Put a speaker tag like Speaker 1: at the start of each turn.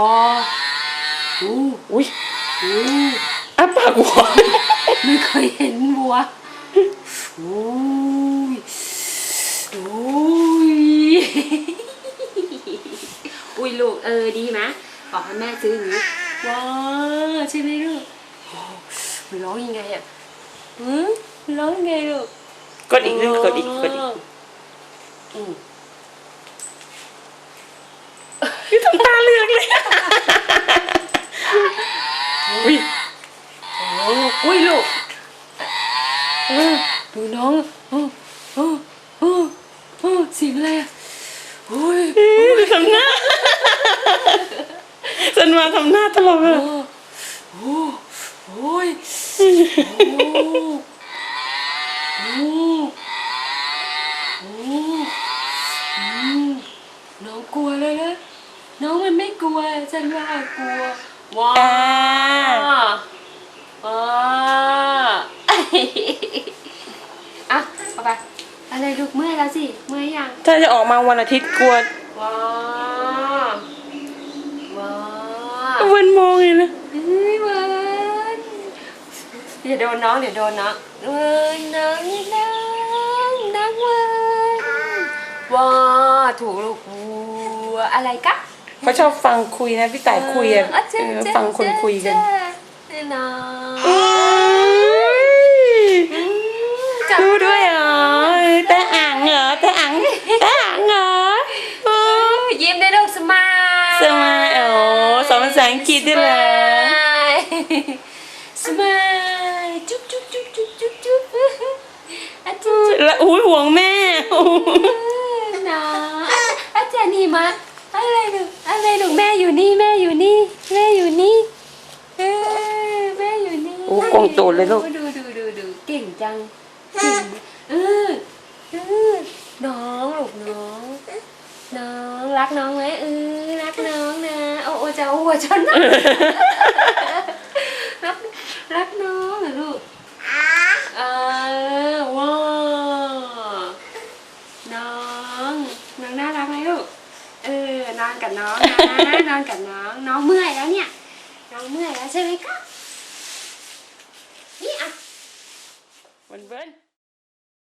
Speaker 1: อ๋ออู้
Speaker 2: อุ้ย
Speaker 1: อู้
Speaker 2: อ้าปากหัว
Speaker 1: ไม่เคยเห็นวัวโอ้ยโอ้ยอุ้ยลูกเออดีไหมบอกให้แม่ซื้ออย่างนี้ว้าวใช่ไหมลูกโอ้มันร้องยังไงอะหืมมันร้องยังไงลูก
Speaker 2: กดอีกลูกกดอีกกดอีก
Speaker 1: อืม
Speaker 2: ทำตาเหลือกเลยอุ้ย
Speaker 1: โอ้อุ้ยลูกเออดูน้องโอ้โอ้โอ้โอ้เสียงอะไรอะโอ้ย
Speaker 2: ทำหน้าสันมาทำหน้าตลกเลย
Speaker 1: โอ้โอ้โอ้ยโอ้โอ้โอ้น้องกลัวเลยนะน้องมันไม่กลัวฉันว่ากลัวว้า
Speaker 2: อ่า
Speaker 1: ว้าอะเอาไปอะไรลูกเมื่อยแล้วสิ เมื่อยยัง
Speaker 2: ถ้าจะออกมาวันอาทิตย์กลัว
Speaker 1: ว้าว้า
Speaker 2: วันมองเลยนะ
Speaker 1: เฮ้ยวันเดี๋ยวโดนน้องเดี๋ยวโดนน้องเอ้ยน้องน้องน้องวันว้าถูกลูกวัวอะไรกะ
Speaker 2: เขาชอบฟังคุยนะพี่ต่ายคุยอะ
Speaker 1: เเจ๊
Speaker 2: เออ
Speaker 1: เจ๊
Speaker 2: ฟังคนคุยกัน
Speaker 1: เจ๊น้อง
Speaker 2: โอ้ย
Speaker 1: จับ
Speaker 2: ดูด้วยเหรอแต่อ่างเหรอแต่อ่างแต่อ่างเหรอโอ้
Speaker 1: ยิ้มได้ลูกสมาย
Speaker 2: สมายโอ้สอนภาษาอังกฤษด้วยเหรอ
Speaker 1: สมายจุ๊บจุ๊บจุ๊บจุ๊บจุ๊บจุ๊บอะจุ๊บจุ๊บ
Speaker 2: แล้วอุ้ยห่วงแม่
Speaker 1: น้องอาจารย์นี่มาอะไรลูกอะไรลูกแม่อยู่นี่แม่อยู่นี่แม่อยู่นี่เออแม่อยู่นี่
Speaker 2: โอ้กงโตเลยลูก
Speaker 1: ดูดูดูดูเก่งจังเก่งเออเออน้องลูกน้อง น้องรักน้องไหมเออรักน้องนะโอ้โอจะเอาหัวชนนะรักรักน้องเหรอลูกเออว้าวน้องน้องน่ารักไหมลูกเออนอนกับน้องนะนอนกับน้องน้องเมื่อยแล้วเนี่ย น้องเมื่อยแล้วใช่ไหมคะนี่อะ
Speaker 2: วันเบิ้ ล